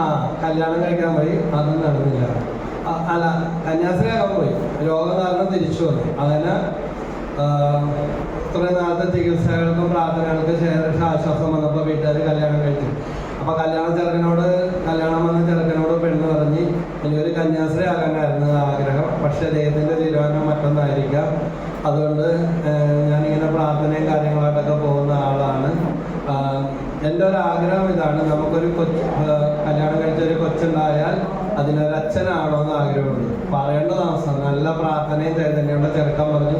ആ കല്യാണം കഴിക്കാൻ പോയി. അതും നടന്നില്ല. അല്ല കന്യാസ്ത്രീയാകാൻ പോയി. രോഗം കാരണം തിരിച്ചു വന്നു. അങ്ങനെ ഇത്രയും നാളത്തെ ചികിത്സകൾക്കും പ്രാർത്ഥനകൾക്കും ശേഷം ആശ്വാസം വന്നപ്പോൾ വീട്ടുകാർ കല്യാണം കഴിച്ചു. അപ്പൊ കല്യാണ ചെറുക്കനോട് കല്യാണം വന്ന ചെറുക്കനോട് പെണ്ണ് പറഞ്ഞ് എനിക്കൊരു കന്യാസ്ത്രീ ആകാനായിരുന്നു ആഗ്രഹം. പക്ഷെ ദൈവത്തിന്റെ തീരുമാനം മറ്റൊന്നായിരിക്കാം. അതുകൊണ്ട് ഞാനിങ്ങനെ പ്രാർത്ഥനയും കാര്യങ്ങളായിട്ടൊക്കെ പോകുന്ന ആളാണ്. എന്റെ ഒരു ആഗ്രഹം ഇതാണ് നമുക്കൊരു കൊച്ച് കല്യാണം കഴിച്ച ഒരു കൊച്ചുണ്ടായാൽ അതിനൊരു അച്ഛനാണോ എന്ന് ആഗ്രഹമുണ്ട്. പറയേണ്ട താമസം നല്ല പ്രാർത്ഥനയും ചൈതന്യമുള്ള ചെറുക്കൻ പറഞ്ഞു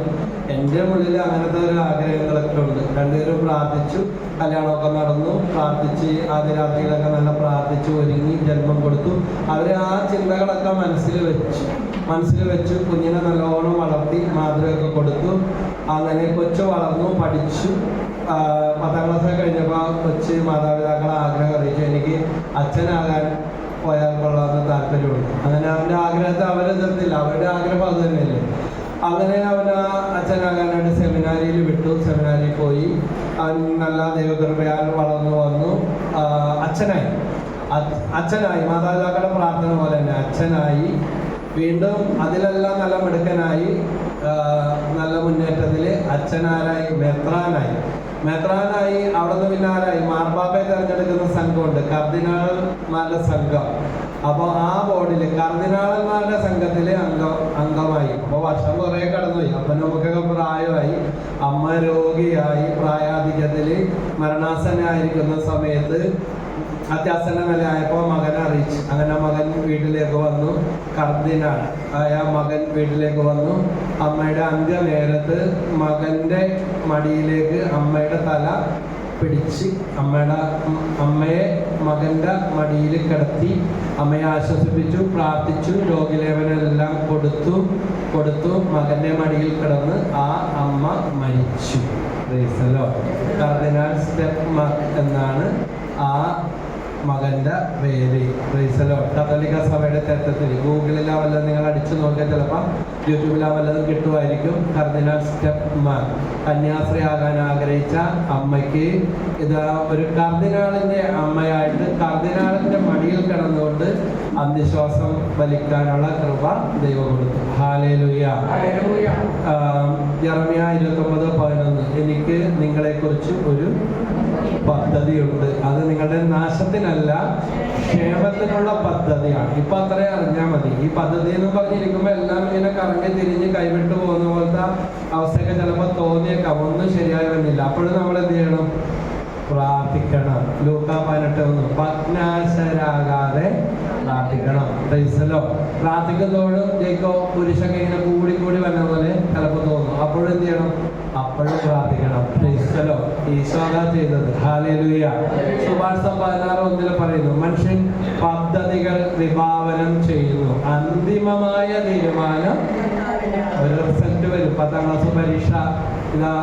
എന്റെ ഉള്ളിൽ അങ്ങനത്തെ ഒരു ആഗ്രഹങ്ങളൊക്കെ ഉണ്ട്. രണ്ടുപേരും പ്രാർത്ഥിച്ചു കല്യാണമൊക്കെ നടന്നു പ്രാർത്ഥിച്ച് ആദ്യ രാത്രിയിലൊക്കെ നല്ല പ്രാർത്ഥിച്ചു ഒരുങ്ങി ജന്മം കൊടുത്തു. അവർ ആ ചിന്തകളൊക്കെ മനസ്സിൽ വെച്ചു മനസ്സിൽ വെച്ച് കുഞ്ഞിനെ നല്ലോണം വളർത്തി മാതൃകയൊക്കെ കൊടുത്തു. അങ്ങനെ കൊച്ചു വളർന്നു പഠിച്ചു പത്താം ക്ലാസ് കഴിഞ്ഞപ്പോൾ കൊച്ച് മാതാപിതാക്കളെ ആഗ്രഹം അറിയിച്ചു. എനിക്ക് അച്ഛനാകാൻ പോയാൽ കൊള്ളാമെന്ന് താല്പര്യമുണ്ട്. അങ്ങനെ അവന്റെ ആഗ്രഹത്തെ അവരെ നിർത്തില്ല അവരുടെ ആഗ്രഹം അത് തന്നെയല്ലേ. അങ്ങനെ അവൻ ആ അച്ഛനാകാനായിട്ട് സെമിനാരിയിൽ വിട്ടു. സെമിനാരിയിൽ പോയി. അവൻ നല്ല ദൈവകൃപയാൽ വളർന്നു വന്നു. അച്ഛനായി. അച്ഛനായി. മാതാപിതാക്കളുടെ പ്രാർത്ഥന പോലെ തന്നെ അച്ഛനായി. വീണ്ടും അതിലെല്ലാം നല്ല മിടുക്കനായി. നല്ല മുന്നേറ്റത്തിൽ അച്ഛനാരായി മെത്രാനായി. മെത്രാനായി അവിടെ നിന്ന് പിന്നെ തെരഞ്ഞെടുക്കുന്ന മാർപ്പാപ്പയെ തിരഞ്ഞെടുക്കുന്ന സംഘമുണ്ട്. കർദിനാളന്മാരുടെ സംഘം. അപ്പോൾ ആ ബോർഡിൽ കർദിനാളന്മാരുടെ സംഘത്തിലെ അംഗം അംഗമായി. അപ്പോൾ വർഷം കുറേ കടന്നുപോയി. അപ്പം നമുക്കൊക്കെ പ്രായമായി. അമ്മ രോഗിയായി പ്രായാധിക്യത്തിൽ മരണാസനായിരിക്കുന്ന സമയത്ത് അത്യാസന്ന ആയപ്പോൾ മകനെ അറിയിച്ചു. അങ്ങനെ മകൻ വീട്ടിലേക്ക് വന്നു. കർദിനാൾ ആയ മകൻ വീട്ടിലേക്ക് വന്നു. അമ്മയുടെ അന്ത്യനേരത്ത് മകന്റെ മടിയിലേക്ക് അമ്മയുടെ തല പിടിച്ച് അമ്മയുടെ അമ്മയെ മകന്റെ മടിയിൽ കിടത്തി അമ്മയെ ആശ്വസിപ്പിച്ചു പ്രാർത്ഥിച്ചു രോഗിലേപനെല്ലാം കൊടുത്തു കൊടുത്തു മകന്റെ മടിയിൽ കിടന്ന് ആ അമ്മ മരിച്ചു. കർദിനാൾ സ്റ്റെപ്പ് എന്നാണ് ആ മകന്റെ പേര് റീസലോ കത്തോലിക്ക സഭയുടെ ചരിത്രത്തിൽ ഗൂഗിളിലാ വല്ലതും നിങ്ങൾ അടിച്ചു നോക്കിയാൽ ചിലപ്പോൾ യൂട്യൂബിലാ വല്ലതും കിട്ടുമായിരിക്കും. കർദിനാൾ സ്റ്റെപ്പ് മാൻ കന്യാസ്ത്രീ ആകാൻ ആഗ്രഹിച്ച അമ്മയ്ക്ക് ഇത് ഒരു കർദിനാളിന്റെ അമ്മയായിട്ട് കർദിനാളിന്റെ മടിയിൽ കിടന്നുകൊണ്ട് അന്ത്യശ്വാസം വലിക്കാനുള്ള കൃപ ദൈവം കൊടുത്തു. ഹാലേലുയ. ജർമിയ ഇരുപത്തൊമ്പത് പതിനൊന്ന്. എനിക്ക് നിങ്ങളെക്കുറിച്ച് ഒരു പദ്ധതിയുണ്ട്. അത് നിങ്ങളുടെ നാശത്തിനല്ല ക്ഷേമത്തിനുള്ള പദ്ധതിയാണ്. ഇപ്പൊ അത്രേ അറിഞ്ഞാൽ മതി. ഈ പദ്ധതി എന്ന് പറഞ്ഞിരിക്കുമ്പോൾ എല്ലാം ഇങ്ങനെ കറങ്ങി തിരിഞ്ഞ് കൈവിട്ട് പോകുന്ന പോലത്തെ അവസ്ഥയൊക്കെ ചിലപ്പോൾ തോന്നിയേക്കാം. ഒന്നും ശരിയായി വന്നില്ല. അപ്പോഴും നമ്മൾ എന്ത് ചെയ്യണം? പ്രാർത്ഥിക്കണം. ലൂക്ക പതിനെട്ട് ഒന്ന്. പത്നാശരാകാതെ പ്രാർത്ഥിക്കണം. ദൈസലോ. പ്രാർത്ഥിക്കുന്നതോടും ജയിക്കോ? പുരുഷൊക്കെ ഇങ്ങനെ കൂടി കൂടി വന്ന പോലെ ചിലപ്പോൾ തോന്നും. അപ്പോഴും എന്ത് ചെയ്യണം? അപ്പോഴും പ്രാർത്ഥിക്കണം. ഈശ്വരോ ഈശ്വരാ ചെയ്തത്? ഹാലേലുയ സുഭാഷം പതിനാറ് ഒന്നിൽ പറയുന്നു മനുഷ്യൻ പദ്ധതികൾ വിഭാവനം ചെയ്യുന്നു. അന്തിമമായ തീരുമാനം ഒരു റിസൾട്ട് വരും. പത്താം ക്ലാസ് പരീക്ഷ ഇതാ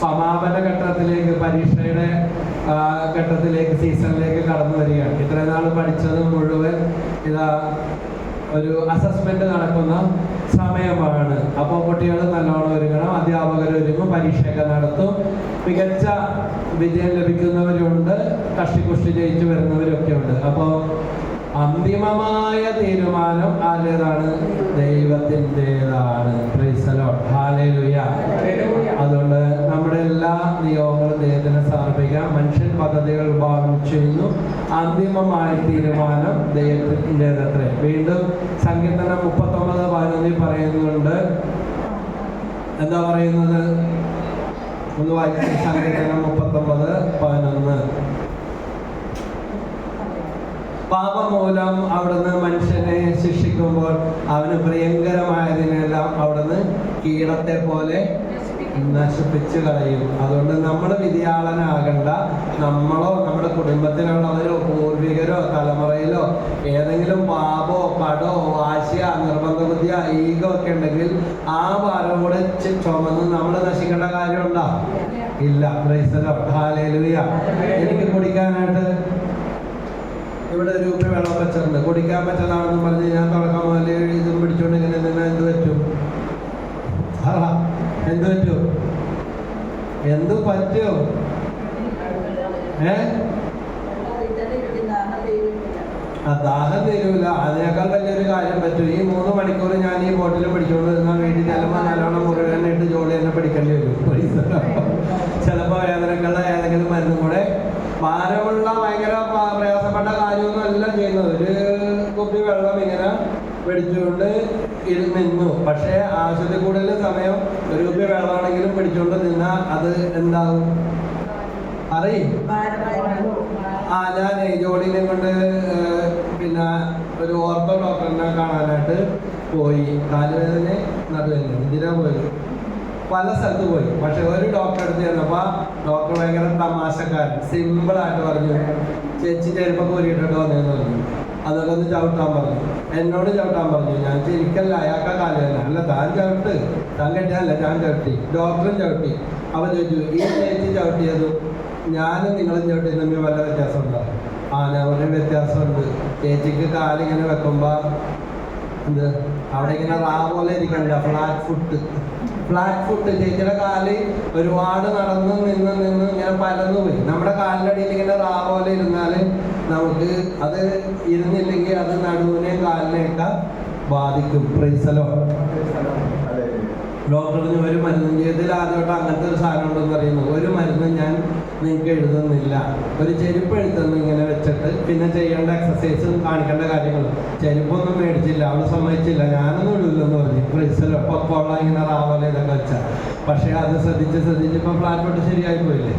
സമാപന ഘട്ടത്തിലേക്ക് പരീക്ഷയുടെ ഘട്ടത്തിലേക്ക് സീസണിലേക്ക് കടന്നു വരികയാണ്. ഇത്രയും നാൾ പഠിച്ചത് മുഴുവൻ ഇതാ ഒരു അസസ്മെന്റ് നടക്കുന്ന സമയമാണ്. അപ്പോൾ കുട്ടികൾ നല്ലോണം ഒരുങ്ങണം അധ്യാപകർ ഒരുങ്ങും പരീക്ഷയൊക്കെ നടത്തും. മികച്ച വിജയം ലഭിക്കുന്നവരുണ്ട് കഷ്ടിക്കുഷ്ടി ജയിച്ചു വരുന്നവരൊക്കെ ഉണ്ട് അപ്പോൾ അന്തിമമായ തീരുമാനം ആരുടേതാണ്? ദൈവത്തിന്റെതാണ്. അതുകൊണ്ട് നമ്മുടെ എല്ലാ നിയോഗങ്ങളും ദൈവത്തിന് സമർപ്പിക്കാം. മനുഷ്യൻ പദ്ധതികൾ വിഭാവനം ചെയ്യുന്നു അന്തിമമായ തീരുമാനം ദൈവത്തിന്റെതത്രേ. വീണ്ടും സങ്കീർത്തനം മുപ്പത്തൊമ്പത് പതിനൊന്നിൽ പറയുന്നുണ്ട്. എന്താ പറയുന്നത്? ഒന്ന് വായിച്ചു മുപ്പത്തൊമ്പത് പതിനൊന്ന്. പാപമൂലം അവിടുന്ന് മനുഷ്യനെ ശിക്ഷിക്കുമ്പോൾ അവന് പ്രിയങ്കരമായതിനെല്ലാം അവിടുന്ന് കീടത്തെ പോലെ നശിപ്പിച്ചു അതുകൊണ്ട് നമ്മൾ വിധിയാളനാകണ്ട നമ്മളോ നമ്മുടെ കുടുംബത്തിലുള്ളവരോ പൂർവികരോ തലമുറയിലോ ഏതെങ്കിലും പാപോ പടോ വാശിയ നിർബന്ധ ബുദ്ധിയ ഈഗോ ഒക്കെ ഉണ്ടെങ്കിൽ ആ ഭാരം കൂടെ ചുമന്ന് നമ്മൾ നശിക്കേണ്ട കാര്യമുണ്ടോ? ഇല്ല. ഹാലേലുയ എനിക്ക് കുടിക്കാനായിട്ട് ഇവിടെ ഒരു ഉപ്പ വെള്ളം വെച്ചിട്ടുണ്ട്. കുടിക്കാൻ പറ്റുന്നതാണെന്ന് പറഞ്ഞ് ഞാൻ തുടക്കം മുതൽ ഇതും പിടിച്ചോണ്ട് ഇങ്ങനെ നിന്ന് എന്ത് പറ്റും പറ എന്ത് പറ്റും? എന്ത് പറ്റും? ആ ദാഹം തരൂല. അതിനേക്കാൾ വലിയൊരു കാര്യം പറ്റും. ഈ മൂന്ന് മണിക്കൂർ ഞാൻ ഈ ബോട്ടിൽ പിടിച്ചോണ്ട് നിന്നാൽ വേണ്ടി ചിലപ്പോ നല്ലോണം മുറുകനെ ഇട്ട് ജോലി തന്നെ പിടിക്കേണ്ടി വരും. ചിലപ്പോൾ വേദനകളുടെ ഏതെങ്കിലും മരുന്നും കൂടെ. ഭാരമുള്ള ഭയങ്കര പ്രയാസപ്പെട്ട കാര്യമൊന്നും അല്ല ചെയ്യുന്നത്. ഒരു കുപ്പി വെള്ളം ഇങ്ങനെ പിടിച്ചുകൊണ്ട് ഇരു നിന്നു. പക്ഷേ ആവശ്യത്തിൽ കൂടുതൽ സമയം ഒരു കുപ്പി വെള്ളമാണെങ്കിലും പിടിച്ചുകൊണ്ട് നിന്നാ അത് എന്താകും? അറിയും ആ ഞാൻ ജോഡിനെ കൊണ്ട് പിന്നെ ഒരു ഓർത്തോ ഡോക്ടറിനെ കാണാനായിട്ട് പോയി. കാലുവേദന നടുവേദന. ഇതിനാ പോയത്. പല സ്ഥലത്ത് പോയി. പക്ഷെ ഒരു ഡോക്ടറെ അടുത്ത് ചെന്നപ്പോ ഡോക്ടർ ഭയങ്കര തമാശക്കാരൻ. സിമ്പിൾ ആയിട്ട് പറഞ്ഞു ചേച്ചി ചെരുപ്പൊക്കെ ഊരിയിട്ടോ എന്ന് പറഞ്ഞു. അതൊക്കെ ഒന്ന് ചവിട്ടാൻ പറഞ്ഞു. എന്നോട് ചവിട്ടാൻ പറഞ്ഞു. ഞാൻ ശരിക്കല്ല അയാൾക്ക് കാലുവേദന. അല്ല താൻ ചവിട്ട്. താൻ കെട്ടിയല്ല ഞാൻ ചവിട്ടി. ഡോക്ടറും ചവിട്ടി. അവൻ ചോദിച്ചു ഈ ചേച്ചി ചവിട്ടിയതും ഞാനും നിങ്ങളും ചവിട്ടി തമ്മിൽ വല്ല വ്യത്യാസമുണ്ടോ? ആ ഞാൻ ഒരു വ്യത്യാസമുണ്ട്. ചേച്ചിക്ക് കാലിങ്ങനെ വെക്കുമ്പോ എന്ത്? അവിടെ ഇങ്ങനെ റാ പോലെ ഇരിക്കണ്ട ഫ്ലാറ്റ് ഫുട്ട്. Flat foot? ചേച്ചിയുടെ കാൽ ഒരുപാട് നടന്ന് നിന്ന് നിന്ന് ഇങ്ങനെ പരന്നു പോയി. നമ്മുടെ കാലിന്റെ അടിയിൽ ഇങ്ങനെ റാ പോലെ ഇരുന്നാൽ നമുക്ക് അത് ഇരുന്നില്ലെങ്കിൽ അത് നടുവിനെ കാലിനെയൊക്കെ ബാധിക്കും. പ്രൈസലോ? ഡോക്ടർ ഒരു മരുന്നും ചെയ്തതിൽ ആദ്യമായിട്ട് അങ്ങനത്തെ ഒരു സാധനം ഉണ്ടെന്ന് പറയുന്നു. ഒരു മരുന്നും ഞാൻ നിങ്ങൾക്ക് എഴുതുന്നില്ല. ഒരു ചെരുപ്പ് എഴുതുന്നു ഇങ്ങനെ വെച്ചിട്ട് പിന്നെ ചെയ്യേണ്ട എക്സസൈസും കാണിക്കേണ്ട കാര്യങ്ങളും. ചെരുപ്പൊന്നും മേടിച്ചില്ല അവൾ സമ്മതിച്ചില്ല. ഞാനൊന്നും ഇടില്ലെന്ന് പറഞ്ഞു. ഫ്രിഡ്സിലോ പൊക്കോള ഇങ്ങനെ റാവല ഇതൊക്കെ വെച്ചാൽ പക്ഷേ അത് ശ്രദ്ധിച്ച് ശ്രദ്ധിച്ച് ഇപ്പം ഫ്ലാറ്റ് തൊട്ട് ശരിയായി പോയില്ലേ?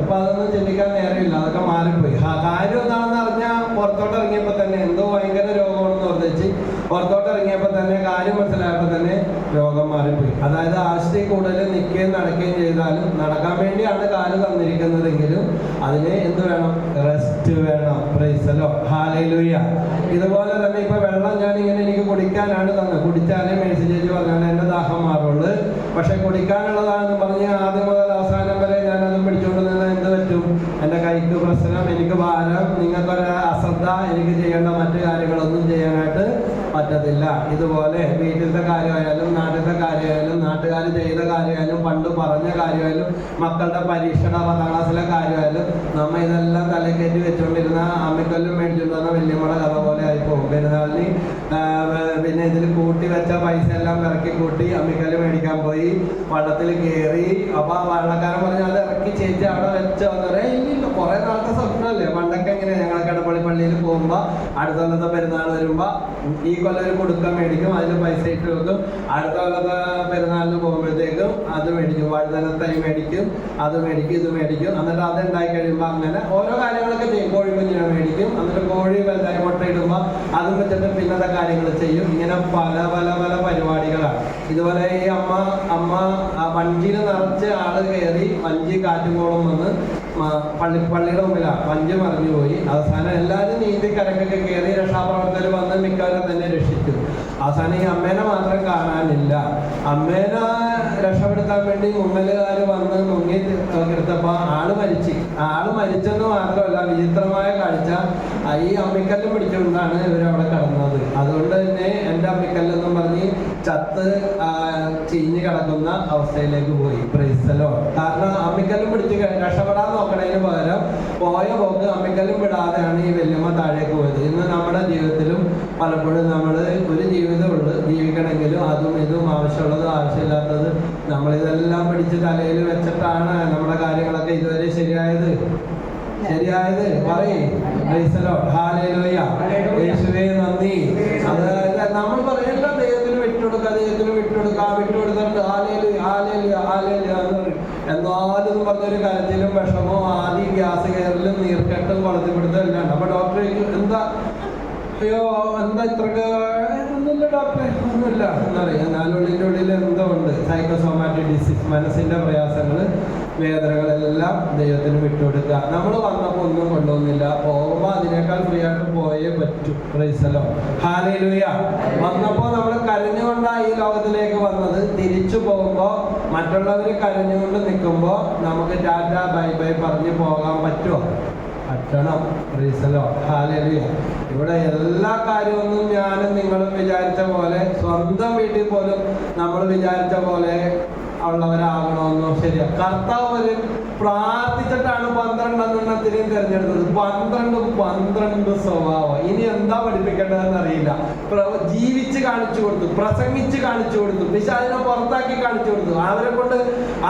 ഇപ്പൊ അതൊന്നും ചിന്തിക്കാൻ നേരമില്ല. അതൊക്കെ മാറിപ്പോയി. കാര്യം എന്താണെന്ന് അറിഞ്ഞാൽ പുറത്തോട്ട് ഇറങ്ങിയപ്പോ തന്നെ എന്തോ ഭയങ്കര രോഗമാണെന്ന് ഓർത്തിച്ച് പുറത്തോട്ട് ഇറങ്ങിയപ്പോ തന്നെ കാര്യം മനസ്സിലായപ്പോ തന്നെ രോഗം മാറിപ്പോയി. അതായത് ആശുപത്രി കൂടുതൽ നിൽക്കുകയും നടക്കുകയും ചെയ്താലും നടക്കാൻ വേണ്ടിയാണ് കാൽ തന്നിരിക്കുന്നതെങ്കിലും അതിന് എന്ത് വേണം? റെസ്റ്റ് വേണം. പ്രൈസലോ ഹാലയിലൂയ ഇതുപോലെ തന്നെ ഇപ്പൊ വെള്ളം ഞാൻ ഇങ്ങനെ എനിക്ക് കുടിക്കാനാണ് തന്നെ കുടിച്ചാലേ മേഴ്സി ചേച്ചി എന്റെ ദാഹം മാറുള്ളൂ. പക്ഷെ കുടിക്കാനുള്ളതാണെന്ന് പറഞ്ഞ് ആദ്യം പ്രശ്നം എനിക്ക് ഭാരം നിങ്ങൾക്കൊരു അശ്രദ്ധ എനിക്ക് ചെയ്യേണ്ട മറ്റു കാര്യങ്ങളൊന്നും ചെയ്യാനായിട്ട് പറ്റത്തില്ല. ഇതുപോലെ വീട്ടിലത്തെ കാര്യമായാലും നാട്ടിലത്തെ കാര്യമായാലും നാട്ടുകാർ ചെയ്ത കാര്യമായാലും പണ്ട് പറഞ്ഞ കാര്യമായാലും മക്കളുടെ പരീക്ഷയുടെ പത്താം ക്ലാസ്സിലെ കാര്യമായാലും നമ്മ ഇതെല്ലാം തലക്കേറ്റി വെച്ചുകൊണ്ടിരുന്ന അമ്മിക്കല്ലും മേടിച്ചിട്ടുണ്ടെന്ന വലിയമ്മയുടെ കഥ പെരുന്നാളിന് പിന്നെ ഇതിൽ കൂട്ടി വെച്ച പൈസ എല്ലാം ഇറക്കി കൂട്ടി അമ്മിക്കല്ല് മേടിക്കാൻ പോയി. വള്ളത്തിൽ കയറി അപ്പൊ ആ വള്ളക്കാരൻ പറഞ്ഞു അത് ഇറക്കി ചേച്ചി അവിടെ വെച്ചോ എന്ന് കുറെ നാളത്തെ സ്വപ്നമല്ലേ? പണ്ടൊക്കെ എങ്ങനെയാണ് ഞങ്ങളൊക്കെ പള്ളിയിൽ പോകുമ്പോ അടുത്ത കൊല്ലത്തെ പെരുന്നാൾ വരുമ്പോ ഈ കൊല്ലം കൊടുക്കാൻ കുടുക്കം മേടിക്കും അതിന് പൈസ ഇട്ട് വെക്കും അടുത്ത കൊല്ലത്തെ പെരുന്നാളിന് പോകുമ്പോഴത്തേക്കും അത് മേടിക്കും. വഴുതനത്തൈ മേടിക്കും അത് മേടിക്കും ഇത് മേടിക്കും. എന്നിട്ട് അത് ഉണ്ടായി കഴിയുമ്പോൾ അങ്ങനെ ഓരോ കാര്യങ്ങളൊക്കെ ചെയ്യും. കോഴി കുഞ്ഞിനെ മേടിക്കും. എന്നിട്ട് കോഴി വലുതായി മുട്ട ഇടുമ്പോൾ അതും വെച്ചിട്ട് പിന്നത്തെ കാര്യങ്ങൾ ചെയ്യും. ഇങ്ങനെ പല പല പല പരിപാടികളാണ്. ഇതുപോലെ ഈ അമ്മ അമ്മ വഞ്ചിയിൽ നിറച്ച് ആൾ കയറി വഞ്ചി കാറ്റുകോളം വന്ന് പള്ളി പള്ളിയുടെ മുമ്പിലാണ് പഞ്ച് മറിഞ്ഞു പോയി അവസാനം എല്ലാവരും നീന്തി കരക്കൊക്കെ കയറി രക്ഷാപ്രവർത്തകർ വന്ന് മിക്കവരും തന്നെ രക്ഷിച്ചു. അവസാനം ഈ അമ്മേനെ മാത്രം കാണാനില്ല. അമ്മേനെ രക്ഷപ്പെടുത്താൻ വേണ്ടി മുങ്ങലുകാർ വന്ന് മുങ്ങി കിടത്തപ്പോ ആൾ മരിച്ചു. ആൾ മരിച്ചെന്ന് മാത്രമല്ല വിചിത്രമായ കാഴ്ച. ഈ അമ്മിക്കല്ല് പിടിച്ചുകൊണ്ടാണ് ഇവരവിടെ കടന്നത്. അതുകൊണ്ട് തന്നെ എന്റെ അമ്മിക്കല്ലെന്നും പറഞ്ഞ് ചത്ത് ചീഞ്ഞ് കിടക്കുന്ന അവസ്ഥയിലേക്ക് പോയി പ്രൈസലോ. കാരണം അമ്മിക്കല്ലും പിടിച്ച് രക്ഷപ്പെടാൻ നോക്കണതിന് പകരം പോയ പോക്ക് അമ്മിക്കല്ലും വിടാതെയാണ് ഈ വല്യമ്മ താഴേക്ക് പോയത്. ഇന്ന് നമ്മുടെ ജീവിതത്തിലും പലപ്പോഴും നമ്മൾ ഒരു ജീവിതമുള്ളു ജീവിക്കണമെങ്കിലും അതും ഇതും ആവശ്യമുള്ളത് ആവശ്യമില്ലാത്തത് നമ്മളിതെല്ലാം പിടിച്ച് തലയിൽ വെച്ചിട്ടാണ് നമ്മുടെ കാര്യങ്ങളൊക്കെ ഇതുവരെ ശരിയായത്. ശരിയായത്? പറയേ. യേശുവേ നന്ദി. അത് നമ്മൾ പറയേണ്ട ദൈവത്തിന് വിട്ടുകൊടുക്കുക ദൈവത്തിന് വിട്ടുകൊടുക്ക വിട്ടുകൊടുത്തിട്ട് ഹാലേലു ഹാലേലു ഹാലേലു എന്ന് പറയും. എന്നാലും എന്ന് പറഞ്ഞൊരു കരച്ചിലും വിഷമോ ആദ്യം ഗ്യാസ് കയറലും നീർക്കെട്ടും വളർത്തിപ്പിടുത്തം എല്ലാം ഉണ്ട് അപ്പൊ ഡോക്ടർ എന്താ അയ്യോ എന്താ ഇത്രക്ക്? ഒന്നുമില്ല ഡോക്ടറെ ഒന്നുമില്ല. എന്നറിയാം നാലുള്ളിന്റെ ഉള്ളിൽ എന്തോ ഉണ്ട്. സൈക്കോസോമാറ്റിക് ഡിസീസ് മനസ്സിന്റെ പ്രയാസങ്ങൾ വേദനകളെല്ലാം ദൈവത്തിന് വിട്ടുകൊടുക്കുക. നമ്മൾ വന്നപ്പോൾ ഒന്നും കൊണ്ടുവന്നില്ല. പോകുമ്പോൾ അതിനേക്കാൾ ഫ്രീ ആയിട്ട് പോയേ പറ്റൂ. പ്രൈസലോ ഹാലയിലൂയ വന്നപ്പോൾ നമ്മൾ കരഞ്ഞുകൊണ്ടാണ് ഈ ലോകത്തിലേക്ക് വന്നത്. തിരിച്ചു പോകുമ്പോൾ മറ്റുള്ളവർ കരഞ്ഞുകൊണ്ട് നിൽക്കുമ്പോൾ നമുക്ക് ടാറ്റ ബൈ ബൈ പറഞ്ഞ് പോകാൻ പറ്റുമോ? പറ്റണം റീസലോ ഹാലലിയ ഇവിടെ എല്ലാ കാര്യമൊന്നും ഞാനും നിങ്ങളും വിചാരിച്ച പോലെ സ്വന്തം വീട്ടിൽ പോലും നമ്മൾ വിചാരിച്ച പോലെ ഉള്ളവരാകണമെന്നോ ശരിയാ. കർത്താവ് ഒരു പ്രാർത്ഥിച്ചിട്ടാണ് പന്ത്രണ്ടെണ്ണത്തിനെയും തിരഞ്ഞെടുത്തത്. പന്ത്രണ്ട് പന്ത്രണ്ട് സ്വഭാവം. ഇനി എന്താ പഠിപ്പിക്കേണ്ടതെന്ന് അറിയില്ല. ജീവിച്ച് കാണിച്ചു കൊടുത്തു പ്രസംഗിച്ച് കാണിച്ചു കൊടുത്തു പക്ഷെ അതിനെ പുറത്താക്കി കാണിച്ചു കൊടുത്തു. അവരെ കൊണ്ട്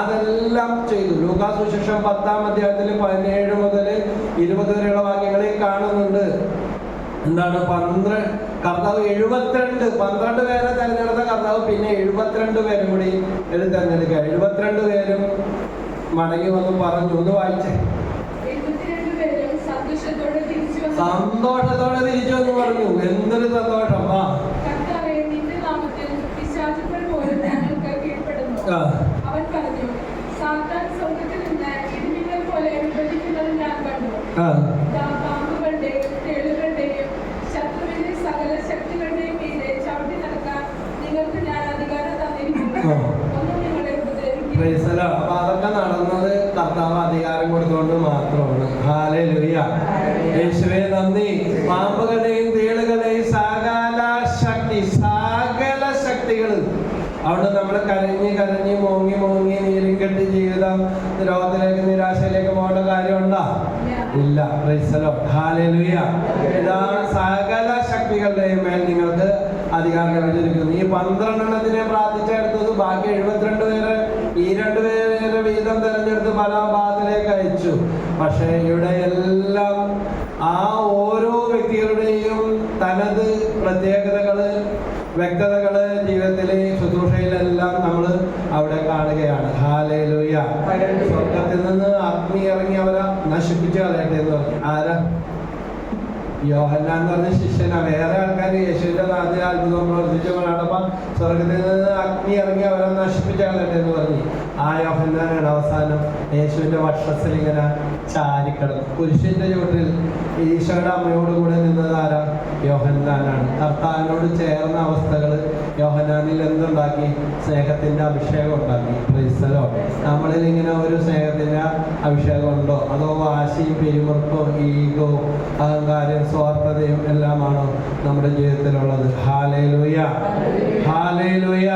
അതെല്ലാം ചെയ്തു. ലോകാസുശേഷം പത്താം അധ്യായത്തിൽ പതിനേഴ് മുതൽ ഇരുപത് വരെയുള്ള വാക്യങ്ങളിൽ കാണുന്നുണ്ട്. എന്താണ് പന്ത്രണ്ട് കർത്താവ് എഴുപത്തിരണ്ട് പന്ത്രണ്ട് പേരെ തെരഞ്ഞെടുത്ത കർത്താവ് പിന്നെ എഴുപത്തിരണ്ട് പേരും കൂടി ഇത് തെരഞ്ഞെടുക്കുക. എഴുപത്തിരണ്ട് പേരും മടങ്ങി വന്ന് പറഞ്ഞു. ഒന്ന് വായിച്ചേ. സന്തോഷത്തോടെ തിരിച്ചു എന്ന് പറഞ്ഞു. എന്തൊരു സന്തോഷം. ആ. അവൻ പറഞ്ഞു സാത്താൻ സ്വർഗത്തിൽ നിന്ന് ഇടിമിന്നൽ പോലെ വിഭജിക്കുന്നത് ഞാൻ കണ്ടു ആ ദാ പാമ്പുകളുടെയും തേളുകളുടെയും ശത്രുവിന്റെ സകല ശക്തികളുടെയും മീതെ ചവിട്ടി നടക്കാൻ നിങ്ങൾക്ക് ഞാൻ അധികാരം Lord. അപ്പൊ അതൊക്കെ നടന്നത് കർത്താവ് അധികാരം കൊടുത്തുകൊണ്ട് മാത്രമാണ്. ഹാലലുയ യേശുവേ നന്ദി. പാമ്പുകളുടെയും തേളുകളുടെയും സകല ശക്തി സകല ശക്തികൾ അവിടെ നമ്മൾ കരഞ്ഞ് കരഞ്ഞ് മോങ്ങി മോങ്ങി നീരും കെട്ടി ജീവിതം. രോഗത്തിലേക്ക് നിരാശയിലേക്ക് പോകേണ്ട കാര്യമുണ്ടോ? ഇല്ല. പ്രൈസലോ ഹാലലുയ ഇതാണ് സകല ശക്തികളുടെയും മേൽ നിങ്ങൾക്ക് അധികാരം ലഭിച്ചിരിക്കുന്നു ഈ പന്ത്രണ്ടെണ്ണത്തിനെ പ്രാർത്ഥിച്ചെടുത്തത് ബാക്കി എഴുപത്തിരണ്ട് പേര് ഈ രണ്ട് പേരെ വീതം തെരഞ്ഞെടുത്ത് പല ഭാഗത്തിലേക്ക് അയച്ചു. പക്ഷേ ഇവിടെ എല്ലാം ആ ഓരോ വ്യക്തികളുടെയും തനത് പ്രത്യേകതകൾ വ്യക്തതകൾ ജീവിതത്തിലെ ശുശ്രൂഷയിലെല്ലാം നമ്മൾ അവിടെ കാണുകയാണ്. ഹാലയിലൂയ സ്വർഗത്തിൽ നിന്ന് അഗ്നി ഇറങ്ങി അവരെ നശിപ്പിച്ചു കളയട്ടെ എന്ന് പറഞ്ഞു. ആരാ? യോഹന്നാൻ പറഞ്ഞ ശിഷ്യനാണ് വേറെ ആൾക്കാർ യേശുവിന്റെ നാട്ടിൽ അത്ഭുതം പ്രവർത്തിച്ചു അപ്പം സ്വർഗത്തിൽ നിന്ന് അഗ്നി ഇറങ്ങി അവരെ നശിപ്പിച്ചാണ് എന്ന് പറഞ്ഞു. ആ യോഹന്നാനാണ് അവസാനം യേശുവിന്റെ വക്ഷത്തിൽ ഇങ്ങനെ ചാരിക്കടന്നു. കുരിശിന്റെ ചുവട്ടിൽ ഈശോയുടെ അമ്മയോട് കൂടെ നിന്നത് ആരാ? യോഹന്നാനാണ്. കർത്താവിനോട് ചേർന്ന അവസ്ഥകൾ യോഹന്നാനിൽ എന്തുണ്ടാക്കി? സ്നേഹത്തിന്റെ അഭിഷേകം ഉണ്ടാക്കി. ക്രൈസ്തലോ നമ്മളിൽ ഇങ്ങനെ ഒരു സ്നേഹത്തിന്റെ അഭിഷേകം ഉണ്ടോ? അതോ വാശിയും പെരുമുറുപ്പും ഈഗോ അഹങ്കാരം സ്വാർത്ഥതയും എല്ലാമാണോ? നമ്മുടെ ജീവിതത്തിലുള്ളത്. ഹാലേലൂയ. ഹാലേലൂയ.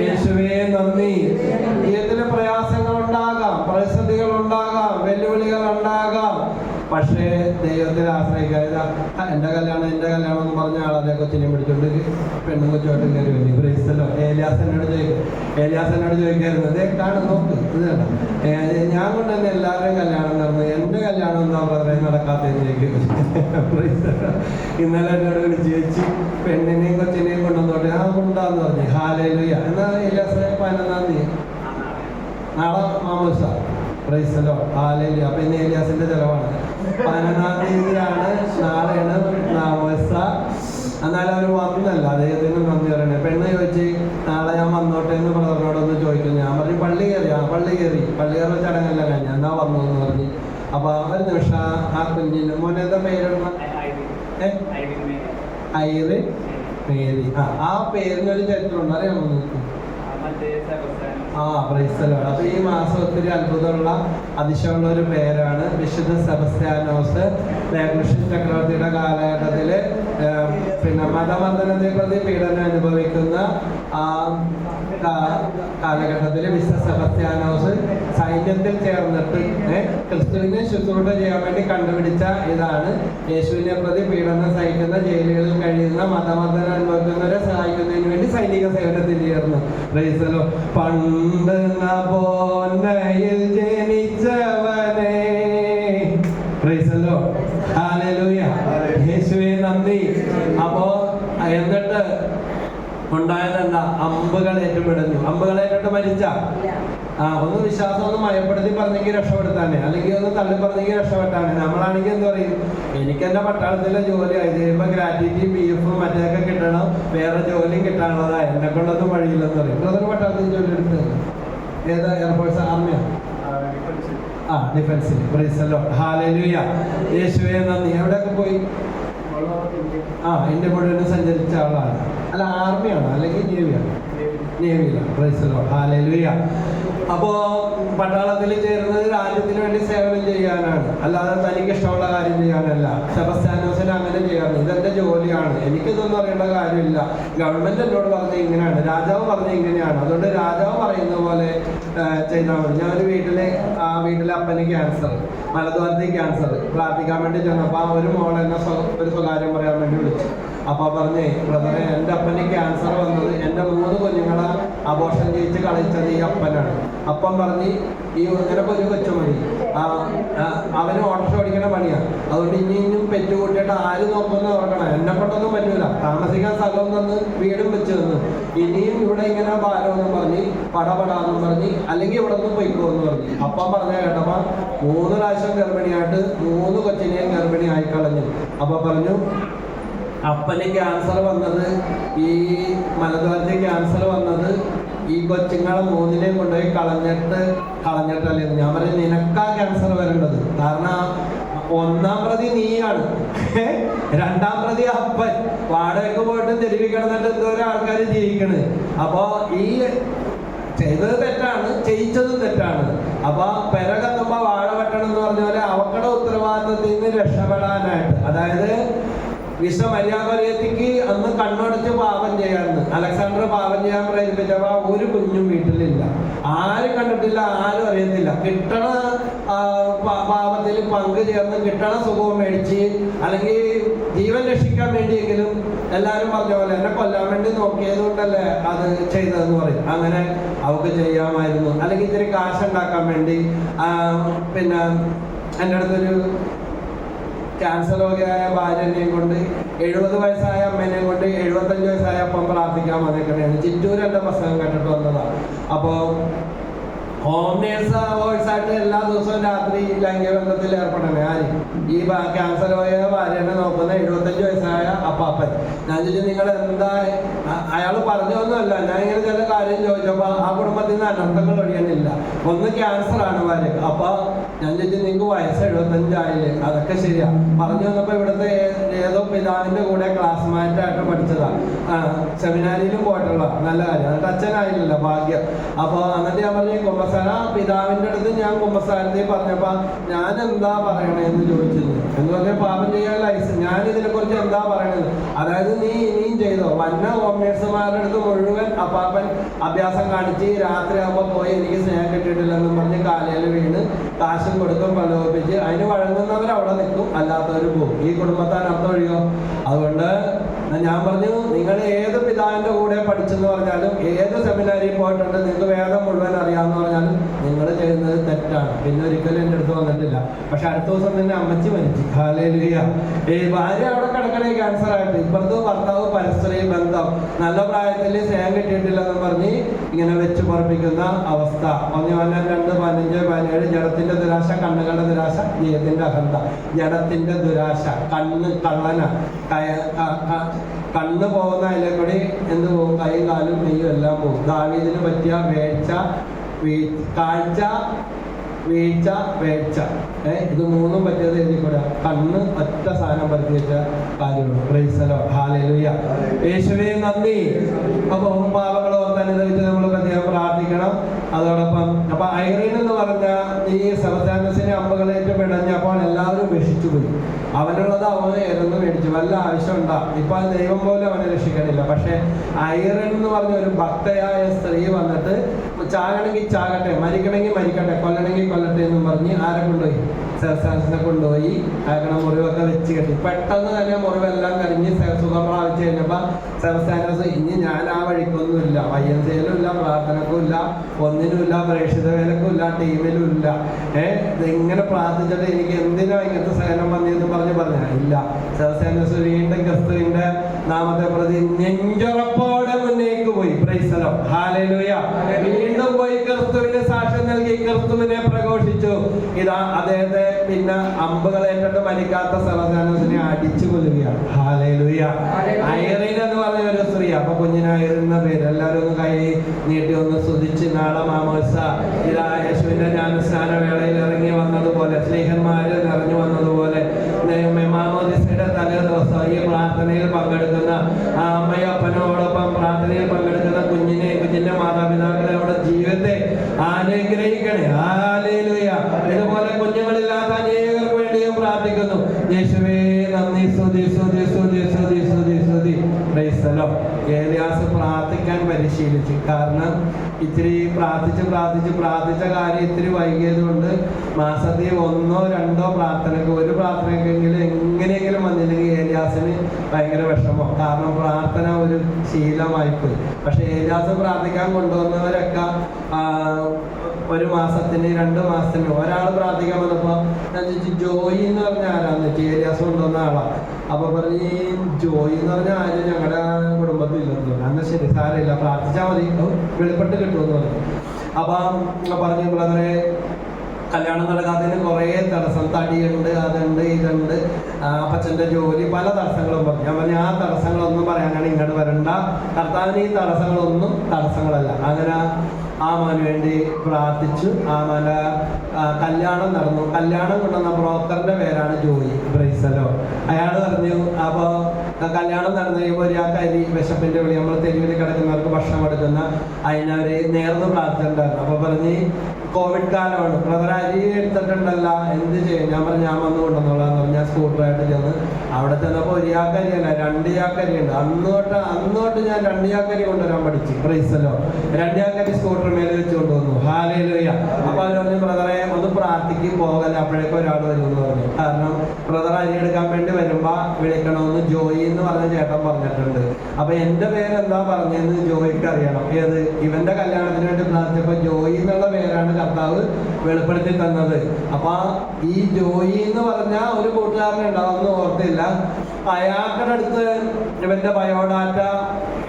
യേശുവേ നന്ദി. ജീവിതത്തിലെ പ്രയാസങ്ങൾ പക്ഷേ ദൈവത്തിൽ ആശ്രയിക്കാതെ എന്റെ കല്യാണം എന്റെ കല്യാണം എന്ന് പറഞ്ഞ ആളെ കൊച്ചിനെ പിടിച്ചോണ്ട് പെണ്ണും കൊച്ചോട്ടും കയറി വന്നു. ബ്രേസലോ ഏലിയാസനോട് ചോദിക്കും. ഏലിയാസനോട് ചോദിക്കായിരുന്നു. അതേ കാണും നോക്ക്. ഞാൻ കൊണ്ട് തന്നെ എല്ലാവരുടെയും കല്യാണം നടന്നു. എന്റെ കല്യാണം എന്താ പറഞ്ഞ നടക്കാത്തതെന്ന് ചോദിക്കും. ഇന്നലെ എന്നോട് വിളിച്ച് ചേച്ചി പെണ്ണിനെയും കൊച്ചിനെയും കൊണ്ടുവന്നോട്ടെ? ആ കൊണ്ടാന്ന് പറഞ്ഞു. ഹാലയിലുയ്യ എന്നാ ഏലിയാസനെ പതിനൊന്നാം തീയതി? നാളെ മാമോസ പ്രൈസലോ? ഹാലേലുയ. അപ്പൊ ഇന്ന് ഏലിയാസിന്റെ ചെലവാണ്. പതിനൊന്നാം തീയതിയാണ്. നാളെയാണ് നാമസ എന്നാലും അവർ വന്നല്ല അദ്ദേഹത്തിന് നന്ദി പറയണേ. പെണ്ണ് ചോദിച്ച് നാളെ ഞാൻ വന്നോട്ടെ എന്ന് ബ്രദറിനോടൊന്ന് ചോദിക്കും. ഞാൻ പറഞ്ഞു പള്ളി കയറി. ആ പള്ളി കയറി. പള്ളി കയറുന്ന ചടങ്ങല്ല കഴിഞ്ഞ എന്നാ വന്നു എന്ന് പറഞ്ഞു. അപ്പൊ ഒരു നിമിഷം ആ- കുഞ്ഞിന് മോനെ എന്താ പേരുള്ള ഏ? ഐറ് മേരി ആ ആ പേരിനൊരു ചരിത്രമുണ്ട്. അറിയാമോ നിങ്ങൾക്ക്? ആ പ്രൈസലോ അപ്പൊ ഈ മാസം ഒത്തിരി അത്ഭുതമുള്ള അതിശയമുള്ള ഒരു പേരാണ് വിശുദ്ധ സെബസ്ത്യാനോസ്. ദേവകൃഷ്ണ ചക്രവർത്തിയുടെ കാലഘട്ടത്തിൽ ഏം, പിന്നെ മതമർദ്ദനത്തെ പ്രതി പീഡനം അനുഭവിക്കുന്ന ആ കാ- കാലഘട്ടത്തിൽ വിശുദ്ധ സെബസ്ത്യാനോസ് സൈന്യത്തിൽ ചേർന്നിട്ട് ക്രിസ്തുവിനെ ശുശ്രൂഷ ചെയ്യാൻ വേണ്ടി കണ്ടുപിടിച്ച ഇതാണ്. യേശുവിനെ പ്രതി പീഡനം സഹിക്കുന്ന ജയിലുകളിൽ കഴിയുന്ന മതമർദ്ദനം അനുഭവിക്കുന്നവരെ സഹായിക്കുന്നതിന് വേണ്ടി സൈനിക സേവനത്തിൽ ചേർന്നു. പ്രൈസലോ പണ്ട് നബോന്നയിൽ ജനിച്ചവനെ. പ്രൈസലോ ഹാലലൂയ യേശുവേ നന്ദി. അപ്പോ എന്നിട്ട് ഉണ്ടായതെന്താ? അമ്പുകൾ ഏറ്റുപിടഞ്ഞു അമ്പുകൾ ഏറ്റിട്ട് മരിച്ച? ആ ഒന്ന് വിശ്വാസം ഒന്ന് മയപ്പെടുത്തി പറഞ്ഞെങ്കിൽ രക്ഷപ്പെടുത്താനേ. അല്ലെങ്കിൽ ഒന്ന് തള്ളി പറഞ്ഞെങ്കിൽ രക്ഷപ്പെട്ടാണ് നമ്മളാണെങ്കിൽ എന്താ പറയും? എനിക്ക് എന്റെ പട്ടാളത്തിലെ ജോലി ആയി കഴിയുമ്പോൾ ഗ്രാറ്റിറ്റി പി എഫും മറ്റേതൊക്കെ കിട്ടണം. വേറെ ജോലിയും കിട്ടാനുള്ളതാ. എന്നെ കൊണ്ടൊന്നും വഴിയില്ലെന്ന് പറയും. ബ്രദർ പട്ടാളത്തിൽ ജോലി എടുത്തത് ഏതാ? എയർഫോഴ്സ് ആർമിയാണ് ആ? ഡിഫൻസിൽ ബ്രീസലോ ഹാലലുയ യേശുവേ നന്ദി. എവിടെയൊക്കെ പോയി? ആ ഇന്ത്യ കൂടെ സഞ്ചരിച്ച ആളാണ്. അല്ല ആർമിയാണോ അല്ലെങ്കിൽ നേവിയാണോ ഹാലലുയ അപ്പോ പട്ടാളത്തിൽ ചേരുന്നത് രാജ്യത്തിന് വേണ്ടി സേവനം ചെയ്യാനാണ്. അല്ലാതെ തനിക്ക് ഇഷ്ടമുള്ള കാര്യം ചെയ്യാനല്ല. സെബസ്റ്റാനോസിന് അങ്ങനെ ചെയ്യാറ് ഇതെന്റെ ജോലിയാണ്. എനിക്കിതൊന്നും അറിയേണ്ട കാര്യമില്ല. ഗവൺമെന്റ് എന്നോട് പറഞ്ഞ ഇങ്ങനെയാണ്. രാജാവ് പറഞ്ഞ ഇങ്ങനെയാണ്. അതുകൊണ്ട് രാജാവ് പറയുന്ന പോലെ ചെയ്താൽ മതി. ഞാൻ ഒരു വീട്ടിലെ ആ വീട്ടിലെ അപ്പന് ക്യാൻസർ മലദ്വാരത്തിൽ ക്യാൻസർ പ്രാർത്ഥിക്കാൻ വേണ്ടി ചെന്നപ്പോൾ ആ ഒരു മോളെന്നെ ഒരു സ്വകാര്യം പറയാൻ വേണ്ടി വിളിച്ചു. അപ്പൊ പറഞ്ഞേ ബ്രദറെ എന്റെ അപ്പന് ക്യാൻസർ വന്നത് എന്റെ മൂന്ന് കുഞ്ഞുങ്ങളെ അബോർഷൻ ചെയ്യിച്ച് കളിച്ചത് ഈ അപ്പനാണ്. അപ്പം പറഞ്ഞ് ഈ ഇങ്ങനൊക്കെ ഒരു കൊച്ചു മതി ആ, ആ, അവന് ഓട്ടോറിക്ഷ ഓടിക്കണ പണിയാണ് അതുകൊണ്ട് ഇനി ഇനിയും പെറ്റ് കൂട്ടിയിട്ട് ആര് നോക്കുന്ന ഓർക്കണം. എന്നെ കൊണ്ടൊന്നും പറ്റൂല. താമസിക്കാൻ സ്ഥലം തന്ന് വീടും വെച്ച് തന്നു. ഇനിയും ഇവിടെ ഇങ്ങനെ ഭാരമെന്ന് പറഞ്ഞ് പടപടാന്നും പറഞ്ഞ് അല്ലെങ്കിൽ ഇവിടെ നിന്ന് പൊയ്ക്കോ എന്ന് പറഞ്ഞു. അപ്പം പറഞ്ഞ കേട്ടപ്പ മൂന്ന് പ്രാവശ്യം ഗർഭിണിയായിട്ട് മൂന്ന് കൊച്ചിനെയും ഗർഭിണിയായി കളഞ്ഞു. അപ്പൊ പറഞ്ഞു അപ്പന് ക്യാൻസർ വന്നത് ഈ മലദ്വാരത്തിൽ ക്യാൻസർ വന്നത് ഈ കൊച്ചുങ്ങളെ മൂന്നിനെ കൊണ്ടുപോയി കളഞ്ഞിട്ട് കളഞ്ഞിട്ടല്ലേ? ഞാൻ പറയും നിനക്കാ ക്യാൻസർ വരേണ്ടത്. കാരണം ഒന്നാം പ്രതി നീയാണ്. രണ്ടാം പ്രതി അപ്പൻ. വാടകയ്ക്ക് പോയിട്ട് തെരുവിൽ എന്തോരം ആൾക്കാർ ജീവിക്കണത് അപ്പോ ഈ ചെയ്തത് തെറ്റാണ് ചെയ്യിച്ചതും തെറ്റാണ്. അപ്പൊ പെര കത്തുമ്പോ വാഴ വെട്ടണം എന്ന് പറഞ്ഞ പോലെ അവക്കടെ ഉത്തരവാദിത്തത്തിൽ നിന്ന് രക്ഷപ്പെടാനായിട്ട്. അതായത് വിശ്വ മര്യാദയ്ക്ക് അന്ന് കണ്ണടച്ച് പാപം ചെയ്യാന്ന്. അലക്സാണ്ടർ പാപം ചെയ്യാൻ പ്രേരിപ്പിച്ചപ്പോ ഒരു കുഞ്ഞും വീട്ടിലില്ല. ആരും കണ്ടിട്ടില്ല ആരും അറിയത്തില്ല. കിട്ടണ പാപത്തിൽ പങ്ക് ചേർന്ന് കിട്ടണ സുഖവും മേടിച്ച് അല്ലെങ്കിൽ ജീവൻ രക്ഷിക്കാൻ വേണ്ടിയെങ്കിലും എല്ലാവരും പറഞ്ഞ പോലെ എന്നെ കൊല്ലാൻ വേണ്ടി നോക്കിയത് കൊണ്ടല്ലേ അത് ചെയ്തതെന്ന് പറയും. അങ്ങനെ അവർക്ക് ചെയ്യാമായിരുന്നു. അല്ലെങ്കിൽ ഇത്തിരി കാശുണ്ടാക്കാൻ വേണ്ടി പിന്നെ എന്റെ അടുത്തൊരു ക്യാൻസർ രോഗിയായ ഭാര്യനെയും കൊണ്ട് എഴുപത് വയസ്സായ അമ്മേനെയും കൊണ്ട് എഴുപത്തഞ്ച് വയസ്സായ അപ്പം പ്രാർത്ഥിക്കാൻ വന്നേക്കണേണ് ചിറ്റൂർ എന്റെ പ്രസംഗം കേട്ടിട്ട് വന്നതാണ് അപ്പോൾ ഹോം നേഴ്സ് ആയിട്ട് എല്ലാ ദിവസവും രാത്രി ലൈംഗിക ബന്ധത്തിൽ ഏർപ്പെടണേ. ആര്? ഈ ക്യാൻസർ രോഗിയായ ഭാര്യനെ നോക്കുന്ന എഴുപത്തഞ്ച് വയസ്സായ അപ്പാപ്പൻ ഞാൻ ചോദിച്ചു നിങ്ങൾ എന്താ അയാൾ പറഞ്ഞൊന്നുമല്ല ഞാൻ ഇങ്ങനെ ചില കാര്യം ചോദിച്ചപ്പോൾ ആ കുടുംബത്തിൽ നിന്ന് അനർത്ഥങ്ങൾ ഒഴിയാനില്ല. ഒന്ന് ക്യാൻസർ ആണ് ഭാര്യ അപ്പൊ ഞാൻ ചോദിച്ചു നിങ്ങൾക്ക് വയസ്സ് എഴുപത്തഞ്ചായില്ലേ അതൊക്കെ ശരിയാ. പറഞ്ഞു വന്നപ്പോ ഇവിടുത്തെ ഏതോ പിതാവിന്റെ കൂടെ ക്ലാസ്മേറ്റ് ആയിട്ട് പഠിച്ചതാ. സെമിനാരിയിലും പോയിട്ടുള്ള നല്ല കാര്യം. എന്നിട്ട് അച്ഛനായില്ലല്ലോ ഭാഗ്യം. അപ്പൊ എന്നിട്ട് ഞാൻ പറഞ്ഞു കുമ്പസാര പിതാവിന്റെ അടുത്ത് ഞാൻ കുമ്പസാരത്തിൽ പറഞ്ഞപ്പോ ഞാൻ എന്താ പറയണേ? എന്ന് ചോദിച്ചത് എന്ന് പറഞ്ഞാൽ പാപം ചെയ്യാൻ ലൈസൻസ് ഞാൻ ഇതിനെ കുറിച്ച് എന്താ പറയണത്? അതായത് നീ ഇനിയും ചെയ്തോ? വന്ന ഓമേഴ്സുമാരുടെ അടുത്ത് മുഴുവൻ അപ്പാപ്പൻ അഭ്യാസം കാണിച്ച് രാത്രി ആകുമ്പോൾ പോയി എനിക്ക് സ്നേഹം കിട്ടിയിട്ടില്ലെന്നും പറഞ്ഞ് കാലയിൽ വീണ് കാശും കൊടുക്കും പ്രലോഭിപ്പിച്ച് അതിന് വഴങ്ങുന്നവർ അവിടെ നിൽക്കും അല്ലാത്തവർ പോകും. ഈ കുടുംബത്താൻ അർത്ഥം ഒഴിയോ അതുകൊണ്ട് ഞാൻ പറഞ്ഞു നിങ്ങൾ ഏത് പിതാവിന്റെ കൂടെ പഠിച്ചെന്ന് പറഞ്ഞാലും ഏത് സെമിനാരി പോയിട്ടുണ്ട് നിങ്ങൾക്ക് വേദം മുഴുവൻ അറിയാമെന്ന് പറഞ്ഞാലും നിങ്ങൾ ചെയ്യുന്നത് തെറ്റാണ്. പിന്നെ ഒരിക്കലും എന്റെ അടുത്ത് വന്നിട്ടില്ല. പക്ഷെ അടുത്ത ദിവസം തന്നെ അമ്മച്ചി മരിച്ചു. കാലയിലുക ഈ ഭാര്യ അവിടെ കിടക്കണേ ക്യാൻസർ ആയിട്ട്. ഇപ്പുറത്ത് ഭർത്താവ് പരസ്പരം ബന്ധം. നല്ല പ്രായത്തിൽ സ്നേഹം കിട്ടിയിട്ടില്ലെന്ന് പറഞ്ഞ് ഇങ്ങനെ വെച്ച് പറപ്പിക്കുന്ന അവസ്ഥ. ഒന്ന് പറഞ്ഞാൽ രണ്ട് പതിനഞ്ച് പതിനേഴ് ജഡത്തിന്റെ ദുരാശ കണ്ണുകളുടെ ദുരാശ ജീവത്തിന്റെ അഹന്ത. ജടത്തിന്റെ ദുരാശ കണ്ണ് കള്ളന. കണ്ണ് പോകുന്ന അതിലെ കൂടി എന്ത് പോകും കൈയും കാലും മെയ്യും എല്ലാം പോകും ദാവീദിന് പറ്റിയ വേഴ്ച കാഴ്ച വീഴ്ച വേഴ്ച. ഏ ഇത് മൂന്നും പറ്റിയത് എഴുതി കൂടെ. കണ്ണ് ഒറ്റ സാധനം പറ്റി വെച്ച കാര്യമാണ് യേശുവേ നന്ദി. അപ്പൊ പാപങ്ങൾ തന്നെ നമ്മൾ പ്രത്യേകം പ്രാർത്ഥിക്കണം അതോടൊപ്പം അപ്പൊ ഐറീൻ എന്ന് പറഞ്ഞ ഈ സെബസ്റ്റാനസിനെ അമ്പകളേറ്റ് പിടഞ്ഞപ്പോൾ എല്ലാവരും രക്ഷിച്ചു പോയി അവനുള്ളത് അവന് ഇറന്ന് മേടിച്ചു വല്ല ആവശ്യമുണ്ടാ ഇപ്പൊ ആ ദൈവം പോലും അവനെ രക്ഷിക്കണില്ല. പക്ഷെ ഐറൻ എന്ന് പറഞ്ഞ ഒരു ഭക്തയായ സ്ത്രീ വന്നിട്ട് ചാകണമെങ്കിൽ ചാകട്ടെ മരിക്കണമെങ്കിൽ മരിക്കട്ടെ കൊല്ലണമെങ്കിൽ കൊല്ലട്ടെ എന്നും പറഞ്ഞ് ആരെ കൊണ്ടുപോയി? സെബസ്റ്റാനസിനെ കൊണ്ടുപോയി അയാളുടെ മുറിവൊക്കെ വെച്ച് കെട്ടി. പെട്ടെന്ന് തന്നെ മുറിവെല്ലാം കഴിഞ്ഞ് സുഖം പ്രാപിച്ചു കഴിഞ്ഞപ്പോ സെബസ്റ്റാനസ് ഇനി ഞാൻ ആ വഴിക്കൊന്നുമില്ല. വയ്യന്തയിലും ഇല്ല പ്രാർത്ഥനക്കും ഇല്ല ഒന്നിനുമില്ല പ്രേക്ഷിത വേലക്കും ഇല്ല ടീമിലും ഇല്ല ഏഹ് ഇങ്ങനെ പ്രാർത്ഥിച്ചിട്ട് എനിക്ക് എന്തിനാ ഇങ്ങനത്തെ സേനം വന്നതെന്ന് പറഞ്ഞ് പറഞ്ഞ ഇല്ല. സെബസ്റ്റാനസ് വീണ്ടും ക്രിസ്തുവിന്റെ നാമത്തെ പ്രതി നെഞ്ചുറപ്പോടെ മുന്നേക്ക് പോയി. പ്രൈസലം ഹാലലുയ വീണ്ടും പോയി ക്രിസ്തുവിന് സാക്ഷ്യം നൽകി ക്രിസ്തുവിനെ പ്രഘോഷിച്ചു. ഇതാ അദ്ദേഹത്തെ പിന്നെ അമ്പുകൾ ഏറ്റിട്ട് മരിക്കാത്ത സെബസ്റ്റാനസിനെ അടിച്ചു കൊല്ലുകയാണ് ഐറിൻ എന്ന് പറഞ്ഞ ഒരു സ്ത്രീ. അപ്പൊ കുഞ്ഞിന് ഐറിൻ എന്ന പേര്. എല്ലാവരും ഒന്ന് കൈ നീട്ടി ഒന്ന് സ്തുതിച്ച് നാളെ മാമോസ ഇതാ യേശുവിന്റെ ജ്ഞാനസ്നാന വേളയിൽ നന്ദി. സ്തുതി സ്തുതി സ്തുതി സ്തുതി സ്തുതി സ്തുതി. ക്രൈസ്തലോ ഏലിയാസ് പ്രാർത്ഥിക്കാൻ പരിശീലിച്ചു. കാരണം ഇത്തിരി പ്രാർത്ഥിച്ച് പ്രാർത്ഥിച്ച് പ്രാർത്ഥിച്ച കാര്യം ഇത്തിരി വൈകിയത് കൊണ്ട് മാസത്തിൽ ഒന്നോ രണ്ടോ പ്രാർത്ഥനക്ക് ഒരു പ്രാർത്ഥനക്കെങ്കിലും എങ്ങനെയെങ്കിലും വന്നില്ലെങ്കിൽ ഏലിയാസിന് ഭയങ്കര വിഷമം. കാരണം പ്രാർത്ഥന ഒരു ശീലമായിപ്പോയി പക്ഷെ ഏലിയാസ് പ്രാർത്ഥിക്കാൻ കൊണ്ടുവന്നവരൊക്കെ ഒരു മാസത്തിന് രണ്ട് മാസത്തിന്. ഒരാൾ പ്രാർത്ഥിക്കാൻ വന്നപ്പോ ഞാൻ ചോദിച്ചു ജോയി എന്ന് പറഞ്ഞ ആരാന്ന് ഏരിയാസ് കൊണ്ടുവന്ന ആളാ. അപ്പൊ പറഞ്ഞ് ഈ ജോയി എന്ന് പറഞ്ഞ ആരും ഞങ്ങളുടെ കുടുംബത്തിൽ ഇല്ലെന്നു അന്ന് ശരി സാരമില്ല. പ്രാർത്ഥിച്ചാൽ മതി. വെളിപ്പെട്ട് കിട്ടുമെന്ന് പറഞ്ഞു. അപ്പൊ പറഞ്ഞു ബ്രദറെ കല്യാണം നടക്കാത്തതിന് കുറേ തടസ്സം തടിയുണ്ട് അതുണ്ട് ഇതുണ്ട്. അപ്പച്ചന്റെ ജോലി പല തടസ്സങ്ങളും പറഞ്ഞു. ഞാൻ പറഞ്ഞു ആ തടസ്സങ്ങളൊന്നും പറയാനാണ് ഇങ്ങോട്ട് വരണ്ട. കർത്താവിന് ഈ തടസ്സങ്ങളൊന്നും തടസ്സങ്ങളല്ല. അങ്ങനെ ആ മോന് വേണ്ടി പ്രാർത്ഥിച്ചു ആ മല കല്യാണം നടന്നു. കല്യാണം കൊണ്ടുവന്ന ബ്രോക്കറിന്റെ പേരാണ് ജോയി. ബ്രൈസലോ. അയാൾ പറഞ്ഞു അപ്പോൾ കല്യാണം നടന്നു കഴിയുമ്പോൾ ഒരു ആ കരി വിശപ്പിന്റെ വിളി നമ്മൾ തെരുവിൽ കിടക്കുന്നവർക്ക് ഭക്ഷണം കൊടുക്കുന്ന അതിനവര് നേർന്ന് പ്രാർത്ഥിച്ചിട്ടുണ്ടായിരുന്നു അപ്പൊ പറഞ്ഞ് കോവിഡ് കാലമാണ്. ബ്രദർ അരി എടുത്തിട്ടുണ്ടല്ല എന്ത് ചെയ്യും? ഞാൻ പറഞ്ഞു ഞാൻ വന്നു കൊണ്ടുവന്നോളാം ഞാൻ സ്കൂട്ടറായിട്ട് ചെന്ന് അവിടെ ചെന്നപ്പോൾ ഒരു യാക്കരി അല്ല രണ്ട് യാക്കരി ഉണ്ട്. അന്ന് തൊട്ട് അന്ന് തൊട്ട് ഞാൻ രണ്ട് യാക്കരി കൊണ്ടുവരാൻ പഠിച്ചു പ്രൈസലോ രണ്ട് യാക്കരി സ്കൂട്ടർ മേലെ വെച്ച് കൊണ്ടുവന്നു. ഹാലയിലുയ അപ്പൊ അവർ പറഞ്ഞു ബ്രദറെ ഒന്ന് പ്രാർത്ഥിക്കും പോകല്ല അപ്പോഴേക്കും ഒരാൾ വരും എന്ന് പറഞ്ഞു. കാരണം ബ്രദർ അരി എടുക്കാൻ വേണ്ടി വരുമ്പോ വിളിക്കണമെന്ന് ജോയി എന്ന് പറഞ്ഞ ചേട്ടൻ പറഞ്ഞിട്ടുണ്ട്. അപ്പൊ എന്റെ പേര് എന്താ പറഞ്ഞതെന്ന് ജോയിക്ക് അറിയണം. ഏത്? ഇവന്റെ കല്യാണത്തിന് വേണ്ടി പ്രാർത്ഥിച്ചപ്പോ ജോയി എന്നുള്ള പേരാണ് കർത്താവ് വെളിപ്പെടുത്തി തന്നത്. അപ്പൊ ഈ ജോയി എന്ന് പറഞ്ഞ ഒരു കൂട്ടുകാരനെ ഉണ്ടാവുന്ന ഓർത്തില്ല. അയാളുടെ അടുത്ത് ഇവന്റെ ബയോഡാറ്റ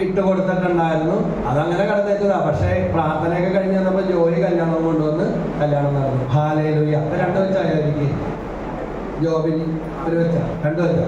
ഇട്ട് കൊടുത്തിട്ടുണ്ടായിരുന്നു. അതങ്ങനെ കടന്നേറ്റതാ പക്ഷേ പ്രാർത്ഥനയൊക്കെ കഴിഞ്ഞ് വന്നപ്പോ ജോലി കല്യാണം കൊണ്ടുവന്ന് കല്യാണം നടന്നു. ഹാലേലുയ്യ അപ്പൊ രണ്ടു വെച്ചായിരിക്കും ജോബിന് ഒരു വെച്ച? രണ്ടു വെച്ച?